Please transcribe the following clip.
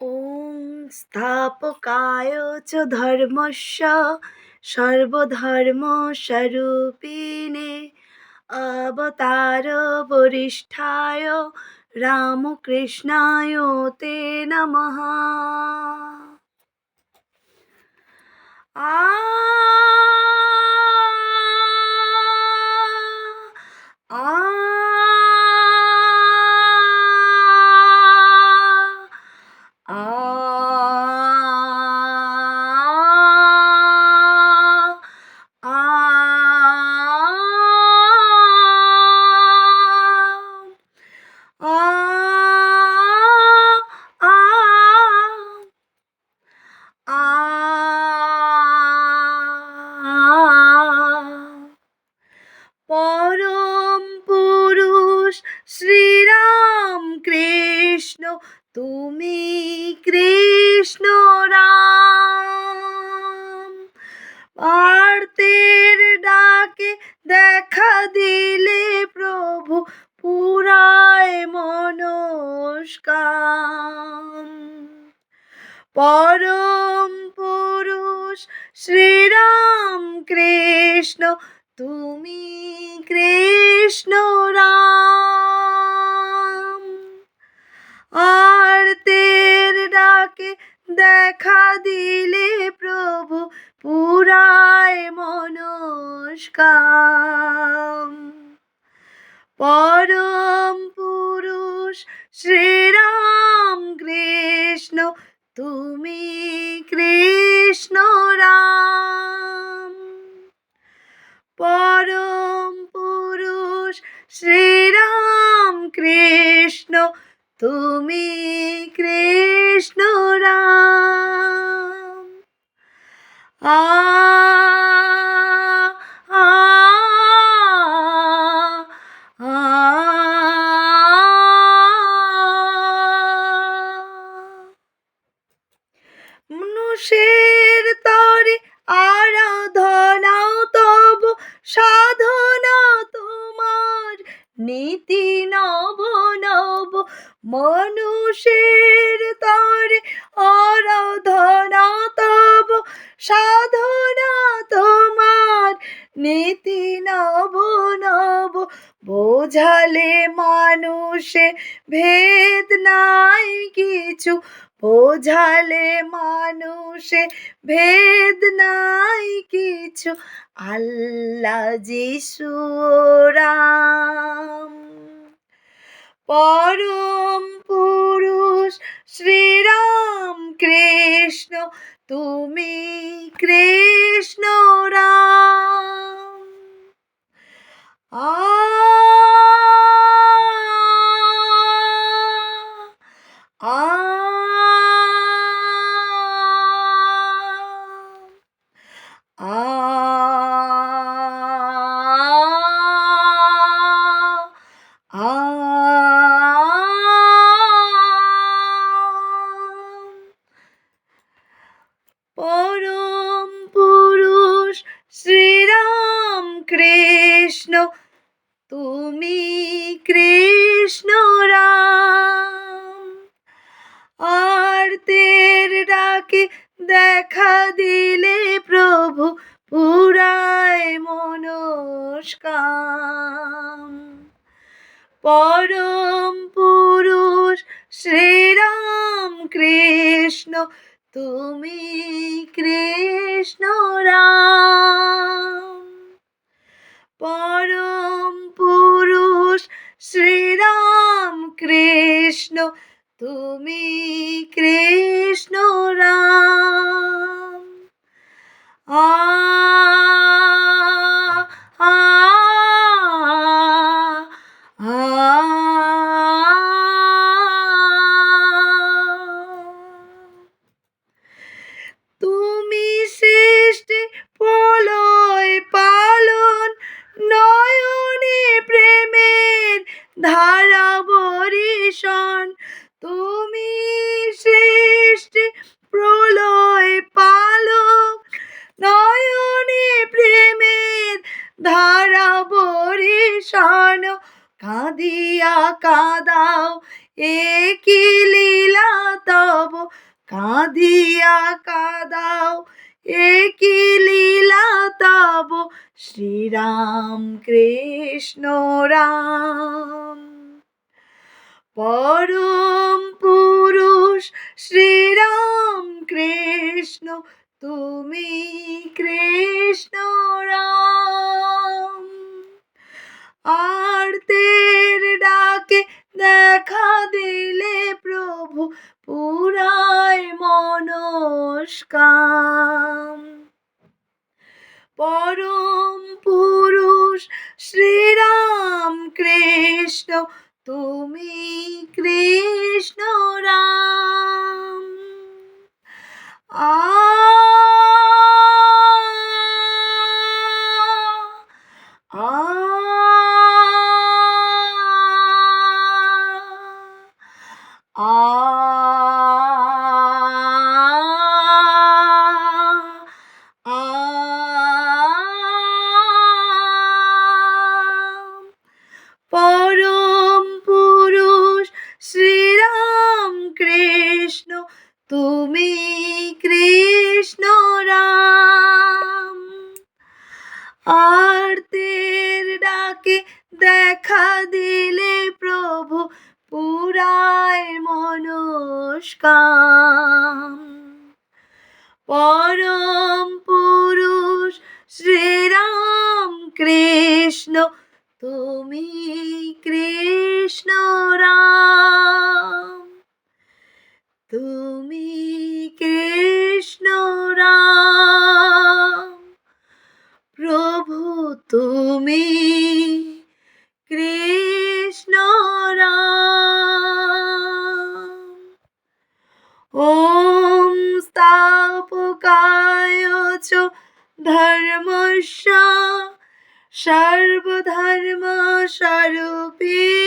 ওং স্থাপকায় চ সর্বধর্ম স্বরূপিণে। অবতার বরিষ্ঠায় রামকৃষ্ণায় তে নম। আ শ্রীরাম কৃষ্ণ, তুমি কৃষ্ণ রাম। আরতের ডাকে দেখা দিলে প্রভু পুরায় মনস্কাম। পরম পুরুষ শ্রীরাম কৃষ্ণ, তুমি কৃষ্ণ রাম। পরম পুরুষ শ্রীরাম কৃষ্ণ তুমি কৃষ্ণ রাম। পরম পুরুষ শ্রীরাম কৃষ্ণ তুমি সাধনা তোমার নীতি নব নব। মনুষ্যের তরে আরাধনা তব, সাধনা তোমার নীতি নব নব। বোঝালে মানুষে ভেদ নাই কিছু বোঝালে মানুষে ভেদ নাই কিছু। আল্লাহ যিশু রাম। পরম পুরুষ শ্রীরাম কৃষ্ণ, তুমি কৃষ্ণ রাম। শ্রীরাম কৃষ্ণ তুমি কৃষ্ণ রাম আর তের ডাকে দেখা দিলে প্রভু পুরায় মনস্কাম। পরম পুরুষ শ্রীরাম কৃষ্ণ তুমি তুমি কৃষ্ণ প্রাণ কাঁদিয়া কাঁদাও এ কি লীলা তব কাঁদিয়া কাঁদাও এ কি লীলা তব শ্রীরাম কৃষ্ণ রাম। পরম পুরুষ শ্রীরাম কৃষ্ণ, তুমি কৃষ্ণ রাম। আরতের ডাকে দেখা দিলে প্রভু পুরায় মনস্কাম। পরম পুরুষ শ্রীরাম কৃষ্ণ, তুমি কৃষ্ণ রাম। আ পরম পুরুষ শ্রীরাম কৃষ্ণ তুমি কৃষ্ণ রাম। আরতের ডাকে দেখা দিলে প্রভু পুরায় মনস্কাম পরম পুরুষ শ্রীরাম কৃষ্ণ তুমি কৃষ্ণ রাম। ধর্মস্য সর্বধর্ম স্বরূপী